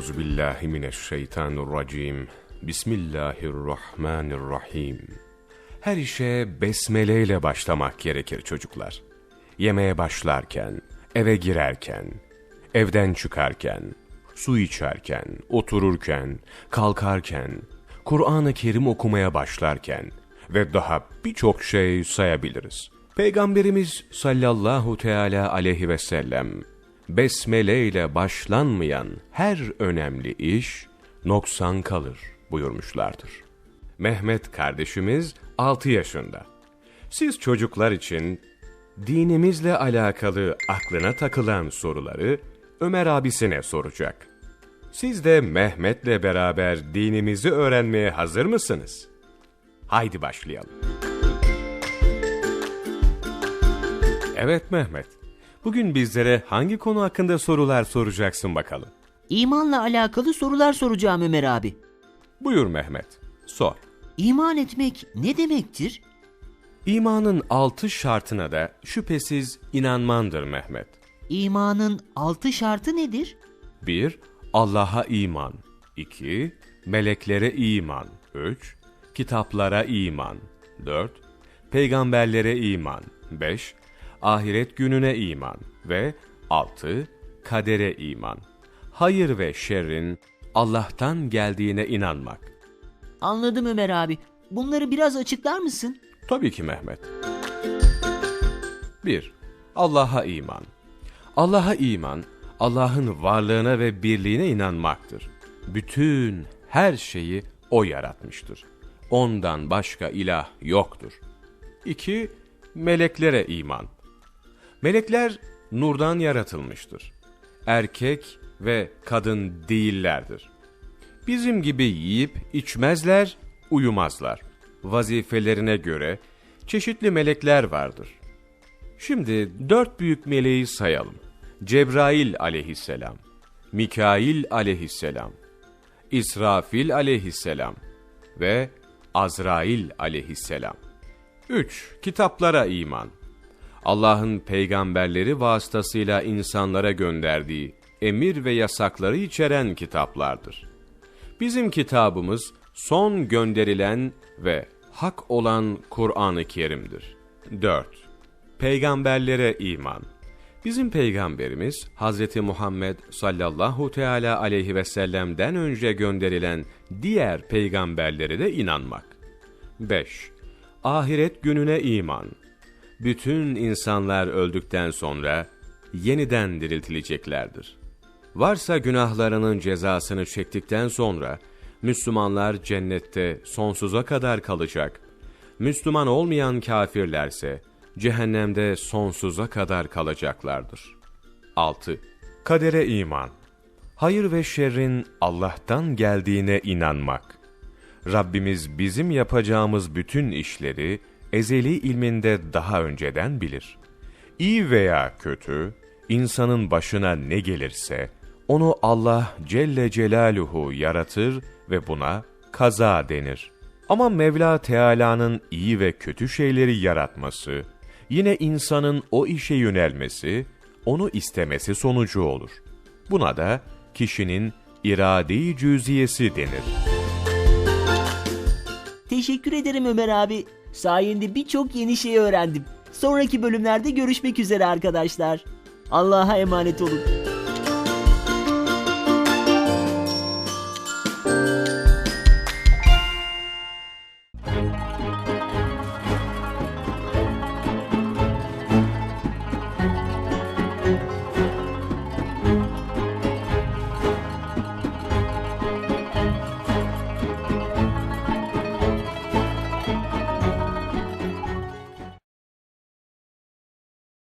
Euzu billahi mineşşeytanirracim. Bismillahirrahmanirrahim. Her işe besmele ile başlamak gerekir çocuklar. Yemeğe başlarken, eve girerken, evden çıkarken, su içerken, otururken, kalkarken, Kur'an-ı Kerim okumaya başlarken ve daha birçok şey sayabiliriz. Peygamberimiz sallallahu teala aleyhi ve sellem besmele ile başlanmayan her önemli iş noksan kalır buyurmuşlardır. Mehmet kardeşimiz 6 yaşında. Siz çocuklar için dinimizle alakalı aklına takılan soruları Ömer abisine soracak. Siz de Mehmet'le beraber dinimizi öğrenmeye hazır mısınız? Haydi başlayalım. Evet Mehmet. Bugün bizlere hangi konu hakkında sorular soracaksın bakalım? İmanla alakalı sorular soracağım Ömer abi. Buyur Mehmet. Sor. İman etmek ne demektir? İmanın altı şartına da şüphesiz inanmandır Mehmet. İmanın altı şartı nedir? 1. Allah'a iman. 2. Meleklere iman. 3. Kitaplara iman. 4. Peygamberlere iman. 5. Ahiret gününe iman. Ve 6. Kadere iman. Hayır ve şerrin Allah'tan geldiğine inanmak. Anladım Ömer abi. Bunları biraz açıklar mısın? Tabii ki Mehmet. 1. Allah'a iman. Allah'a iman, Allah'ın varlığına ve birliğine inanmaktır. Bütün her şeyi O yaratmıştır. Ondan başka ilah yoktur. 2. Meleklere iman. Melekler nurdan yaratılmıştır. Erkek ve kadın değillerdir. Bizim gibi yiyip içmezler, uyumazlar. Vazifelerine göre çeşitli melekler vardır. Şimdi dört büyük meleği sayalım. Cebrail aleyhisselam, Mikail aleyhisselam, İsrafil aleyhisselam ve Azrail aleyhisselam. 3. Kitaplara iman. Allah'ın peygamberleri vasıtasıyla insanlara gönderdiği emir ve yasakları içeren kitaplardır. Bizim kitabımız son gönderilen ve hak olan Kur'an-ı Kerim'dir. 4. Peygamberlere iman. Bizim peygamberimiz Hz. Muhammed sallallahu teala aleyhi ve sellem'den önce gönderilen diğer peygamberlere de inanmak. 5. Ahiret gününe iman. Bütün insanlar öldükten sonra yeniden diriltileceklerdir. Varsa günahlarının cezasını çektikten sonra Müslümanlar cennette sonsuza kadar kalacak. Müslüman olmayan kafirlerse cehennemde sonsuza kadar kalacaklardır. 6. Kadere iman. Hayır ve şerrin Allah'tan geldiğine inanmak. Rabbimiz bizim yapacağımız bütün işleri ezeli ilminde daha önceden bilir. İyi veya kötü, insanın başına ne gelirse, onu Allah Celle Celaluhu yaratır ve buna kaza denir. Ama Mevla Teala'nın iyi ve kötü şeyleri yaratması, yine insanın o işe yönelmesi, onu istemesi sonucu olur. Buna da kişinin irade-i cüziyesi denir. Teşekkür ederim Ömer abi. Sayende birçok yeni şey öğrendim. Sonraki bölümlerde görüşmek üzere arkadaşlar. Allah'a emanet olun.